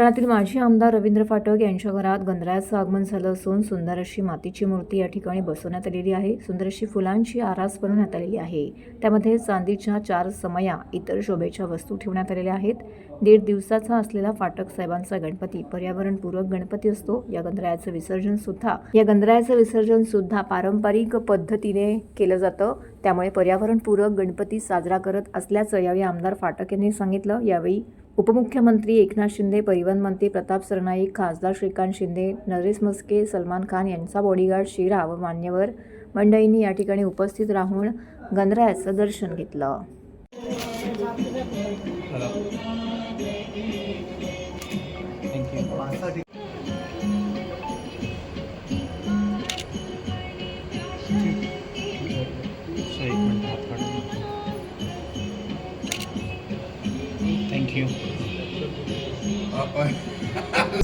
ठाण्यातील माजी आमदार रवींद्र फाटक यांच्या घरात गंधरायाचं आगमन झालं असून सुंदर अशी मातीची मूर्ती या ठिकाणी बसवण्यात आलेली आहे. सुंदर अशी फुलांची आरास बनवण्यात आलेली आहे. त्यामध्ये चांदीच्या चार समया इतर शोभेच्या वस्तू ठेवण्यात आलेल्या आहेत. दीड दिवसाचा असलेला फाटक साहेबांचा गणपती पर्यावरणपूरक गणपती असतो. या गंधरायाचं विसर्जन सुद्धा या गंधरायाचं विसर्जन सुद्धा पारंपरिक पद्धतीने केलं जातं. त्यामुळे पर्यावरणपूरक गणपती साजरा करत असल्याचं यावेळी आमदार फाटक यांनी सांगितलं. यावेळी उपमुख्यमंत्री एकनाथ शिंदे परिवहन मंत्री प्रताप सरनाईक खासदार श्रीकांत शिंदे नरेश मस्के सलमान खान यांचा बॉडीगार्ड शिरा व मान्यवर मंडळींनी या ठिकाणी उपस्थित राहून गणरायाचं दर्शन घेतलं.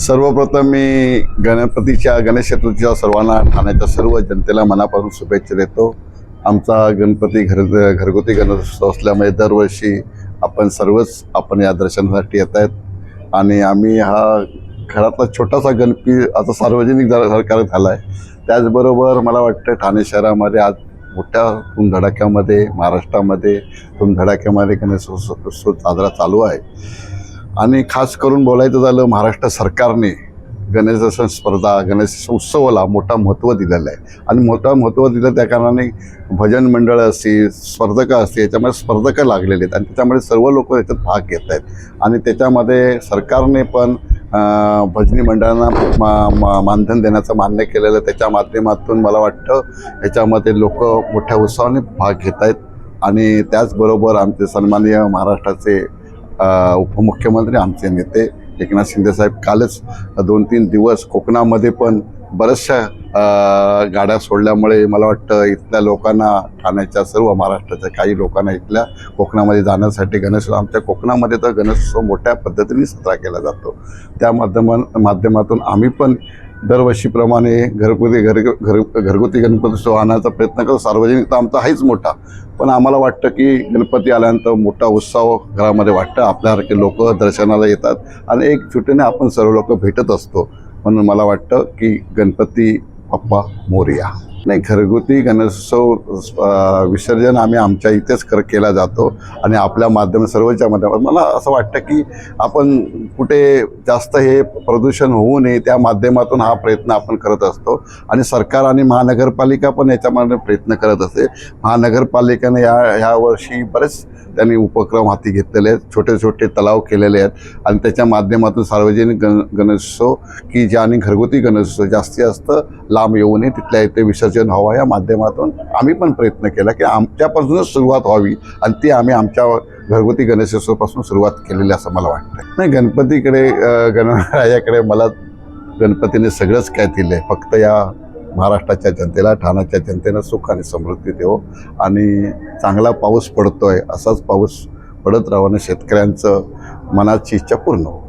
सर्वप्रथम मी गणपतीच्या गणेश चतुर्थीच्या सर्वांना ठाण्याच्या सर्व जनतेला मनापासून शुभेच्छा देतो. आमचा गणपती घर घरगुती गणेशोत्सव असल्यामुळे दरवर्षी आपण सर्वच आपण या दर्शनासाठी येत आहेत. आणि आम्ही हा घरातला छोटासा गणपती आता सार्वजनिक जरा सरकार झाला आहे. त्याचबरोबर मला वाटतं ठाणे शहरामध्ये आज मोठ्या धुमधडाक्यामध्ये महाराष्ट्रामध्ये धुमधडाक्यामध्ये गणेशोत्सव उत्सव साजरा चालू आहे. आणि खास करून बोलायचं झालं महाराष्ट्र सरकारने गणेशोत्सव स्पर्धा गणेश उत्सवाला मोठा महत्त्व दिलेलं आहे. आणि मोठा महत्त्व दिलं त्या कारणाने भजन मंडळ असतील स्पर्धकं असतील याच्यामध्ये स्पर्धकं लागलेले आहेत. आणि त्याच्यामुळे सर्व लोक याच्यात भाग घेत आहेत आणि त्याच्यामध्ये सरकारने पण भजनी मंडळांना मा मा मानधन देण्याचं मान्य केलेलं त्याच्या माध्यमातून मला वाटतं याच्यामध्ये लोक मोठ्या उत्साहाने भाग घेत आहेत. आणि त्याचबरोबर आमचे सन्माननीय महाराष्ट्राचे उपमुख्यमंत्री आमचे नेते एकनाथ शिंदेसाहेब कालच दोन तीन दिवस कोकणामध्ये पण बऱ्याचशा गाड्या सोडल्यामुळे मला वाटतं इथल्या लोकांना ठाण्याच्या सर्व महाराष्ट्राच्या काही लोकांना इथल्या कोकणामध्ये जाण्यासाठी गणेश आमच्या कोकणामध्ये तर गणेशोत्सव मोठ्या पद्धतीने साजरा केला जातो. त्या माध्यमा माध्यमातून आम्ही पण दरवर्षीप्रमाणे घरगुती घर घर घरगुती गणपतोत्सव आणायचा प्रयत्न करतो. सार्वजनिक तर आमचा आहेच मोठा पण आम्हाला वाटतं की गणपती आल्यानंतर मोठा उत्साह घरामध्ये वाटतं. आपल्यासारखे लोक दर्शनाला येतात आणि एक छुट्टीने आपण सर्व लोक भेटत असतो. म्हणून मला वाटतं की गणपती पप्पा मोरया. नाही घरगुती गणेशोत्सव विसर्जन आम्ही आमच्या इथेच कर केला जातो आणि आपल्या माध्यम सर्वच्या माध्यमात मला असं वाटतं की आपण कुठे जास्त हे प्रदूषण होऊ नये त्या माध्यमातून हा प्रयत्न आपण करत असतो. आणि सरकार आणि महानगरपालिका पण याच्यामध्ये प्रयत्न करत असते. महानगरपालिकेने या ह्या वर्षी बरेच त्यांनी उपक्रम हाती घेतलेले आहेत. छोटे छोटे तलाव केलेले आहेत. आणि त्याच्या माध्यमातून सार्वजनिक गण गणेशोत्सव की जे आणि घरगुती गणेशोत्सव जास्तीत जास्त लांब येऊ नये तिथल्या इथे विसर्जन व्हावं या माध्यमातून आम्ही पण प्रयत्न केला की आमच्यापासूनच सुरुवात व्हावी आणि ती आम्ही आमच्या घरगुती गणेशोत्सवापासून सुरुवात केलेली असं मला वाटतं नाही गणपतीकडे अं, गणरायाकडे मला गणपतीने सगळंच काय दिलं आहे फक्त या महाराष्ट्राच्या जनतेला ठाण्याच्या जनतेनं सुख आणि समृद्धी देव आणि चांगला पाऊस पडतोय असाच पाऊस पडत राहून शेतकऱ्यांचं मनाची इच्छा पूर्ण हो